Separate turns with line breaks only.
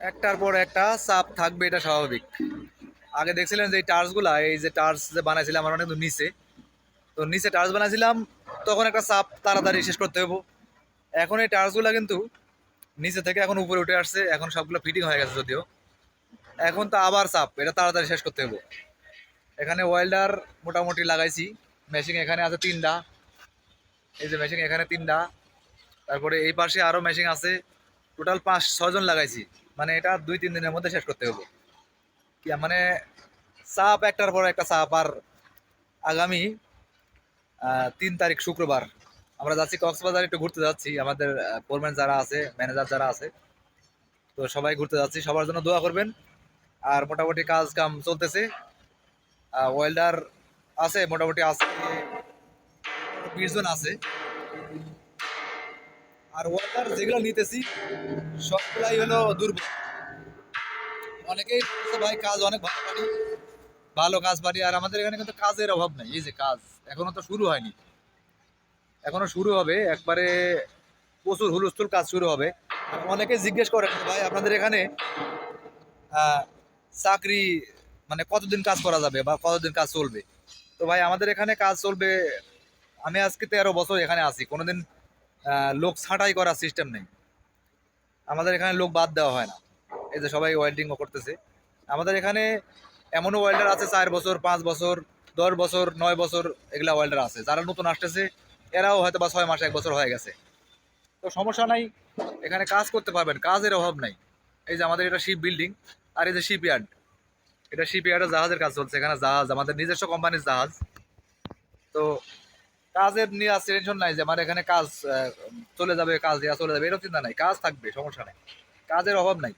একটার পর একটা চাপ থাকবে, এটা স্বাভাবিক। আগে দেখছিলেন যে এই টার্চগুলা এই যে টার্চ যে বানাইছিলাম, আমরা কিন্তু নিচে। তো নিচে টার্চ বানাইছিলাম, তখন একটা চাপ তাড়াতাড়ি শেষ করতে হব এখন এই টার্চগুলা কিন্তু নিচে থেকে এখন উপরে উঠে আসছে, এখন সবগুলো ফিটিং হয়ে গেছে যদিও। এখন তো আবার চাপ, এটা তাড়াতাড়ি শেষ করতে হব এখানে ওয়েল্ডার মোটামুটি লাগাইছি মেশিন এখানে আছে তিনটা। এই যে মেশিন এখানে তিনটা। তারপরে এই পাশে আরও মেশিন আছে টোটাল পাঁচ ছজন লাগাইছি। মানে এটা দুই, তিন দিনের মধ্যে শেষ করতে হবে। কি মানে চাপ একটার পর একটা চাপ আর আগামী তিন তারিখ শুক্রবার আমরা যাচ্ছি কক্সবাজার, একটু ঘুরতে যাচ্ছি। আমাদের ফোরম্যান যারা আছে ম্যানেজার যারা আছে, তো সবাই ঘুরতে যাচ্ছি। সবার জন্য দোয়া করবেন। আর মোটামুটি কাজ কাম চলতেছে ওয়েল্ডার আছে, মোটামুটি আছে বিশ জন আছে। আর ওয়াটার যেগুলো নিতেছি, সবগুলাই হলো দুর্বল। অনেকেই ভাই, কাজ অনেক ভালো পারি ভালো কাজ পারি আর আমাদের এখানে কিন্তু কাজের অভাব নাই। এই যে কাজ, এখনও তো শুরু হয়নি। এখনও শুরু হবে, একবারে প্রচুর হুলস্থুল কাজ শুরু হবে। অনেকে জিজ্ঞেস করে, ভাই, আপনাদের এখানে চাকরি মানে কতদিন কাজ করা যাবে বা কতদিন কাজ চলবে? তো ভাই, আমাদের এখানে কাজ চলবে, আমি আজকে তেরো বছর এখানে আছি। কোনোদিন লোক ছাঁটাই করার সিস্টেম নেই। আমাদের এখানে লোক বাদ দেওয়া হয় না। এই যে সবাই ওয়েল্ডিংও করতেছে। আমাদের এখানে এমনও ওয়েল্ডার আছে, চার বছর, পাঁচ বছর, দশ বছর, নয় বছর এগুলা ওয়েল্ডার আছে। যারা নতুন আসতেছে, এরাও হয়তো বা ছয় মাস, এক বছর হয়ে গেছে। তো সমস্যা নাই, এখানে কাজ করতে পারবেন, কাজের অভাব নাই। এই যে আমাদের এটা শিপ বিল্ডিং আর এই যে শিপ ইয়ার্ড এটা শিপ ইয়ার্ডে জাহাজের কাজ চলছে। এখানে জাহাজ, আমাদের নিজস্ব কোম্পানির জাহাজ। তো কাজের নিয়ে আসছে টেনশন নাই যে, আমার এখানে কাজ চলে যাবে, কাজ দেওয়া চলে যাবে এরকম চিন্তা নাই, কাজ থাকবে, সমস্যা নাই। কাজের অভাব নাই।